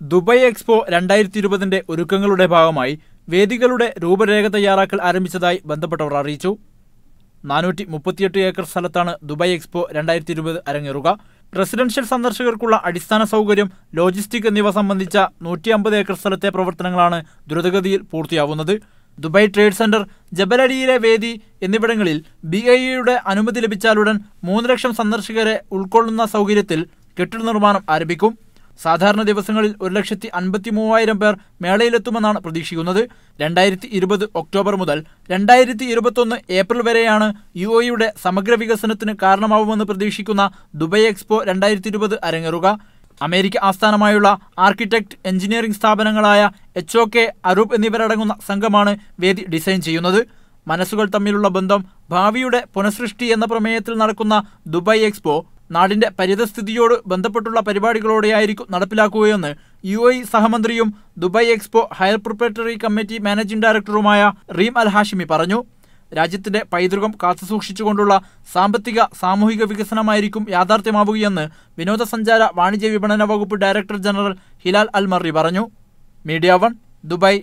Dubai expo രണ്ടായിരത്തി ഇരുപതിന്റെ ഒരുക്കങ്ങളുടെ ഭാഗമായി വേദികളുടെ രൂപരേഖ തയ്യാറാക്കൽ ആരംഭിച്ചതായി ബന്ധപ്പെട്ടവർ അറിയിച്ചു. നാനൂറ്റി മുപ്പത്തിയെട്ട് ഏക്കർ സ്ഥലത്താണ് ദുബായ് എക്സ്പോ രണ്ടായിരത്തി ഇരുപത് അരങ്ങേറുക. റെസിഡൻഷ്യൽ സന്ദർശകർക്കുള്ള അടിസ്ഥാന സൗകര്യം ലോജിസ്റ്റിക് എന്നിവ സംബന്ധിച്ച നൂറ്റി അമ്പത് ഏക്കർ സ്ഥലത്തെ പ്രവർത്തനങ്ങളാണ് ദ്രുതഗതിയിൽ പൂർത്തിയാവുന്നത്. ദുബായ് ട്രേഡ് സെന്റർ ജബലരിയിലെ വേദി എന്നിവിടങ്ങളിൽ ബി ഐ അനുമതി ലഭിച്ചാലുടൻ മൂന്ന് ലക്ഷം സന്ദർശകരെ ഉൾക്കൊള്ളുന്ന സൗകര്യത്തിൽ കെട്ടിട നിർമ്മാണം ആരംഭിക്കും. സാധാരണ ദിവസങ്ങളിൽ ഒരു ലക്ഷത്തി അൻപത്തി മൂവായിരം പേർ മേളയിലെത്തുമെന്നാണ് പ്രതീക്ഷിക്കുന്നത്. രണ്ടായിരത്തി ഇരുപത് ഒക്ടോബർ മുതൽ രണ്ടായിരത്തി ഇരുപത്തൊന്ന് ഏപ്രിൽ വരെയാണ് യു ഒയുടെ സമഗ്ര വികസനത്തിന് കാരണമാവുമെന്ന് പ്രതീക്ഷിക്കുന്ന ദുബൈ എക്സ്പോ രണ്ടായിരത്തി ഇരുപത് അരങ്ങേറുക. അമേരിക്ക ആസ്ഥാനമായുള്ള ആർക്കിടെക്ട് എഞ്ചിനീയറിംഗ് സ്ഥാപനങ്ങളായ എച്ച് ഒ കെ അരൂപ് എന്നിവരടങ്ങുന്ന സംഘമാണ് വേദി ഡിസൈൻ ചെയ്യുന്നത്. മനസ്സുകൾ തമ്മിലുള്ള ബന്ധം ഭാവിയുടെ പുനഃസൃഷ്ടി എന്ന പ്രമേയത്തിൽ നടക്കുന്ന ദുബായ് എക്സ്പോ നാടിന്റെ പരിതസ്ഥിതിയോട് ബന്ധപ്പെട്ടുള്ള പരിപാടികളോടെയായിരിക്കും നടപ്പിലാക്കുകയെന്ന് U I സഹമന്ത്രിയും Dubai expo higher preparatory committee managing ഡയറക്ടറുമായ റീം അൽ ഹാഷിമി പറഞ്ഞു. രാജ്യത്തിന്റെ പൈതൃകം കാത്തുസൂക്ഷിച്ചുകൊണ്ടുള്ള സാമ്പത്തിക സാമൂഹിക വികസനമായിരിക്കും യാഥാർത്ഥ്യമാവുകയെന്ന് വിനോദസഞ്ചാര വാണിജ്യ വിപണന വകുപ്പ് ഡയറക്ടർ ജനറൽ ഹിലാൽ അൽ മറി പറഞ്ഞു. Media one Dubai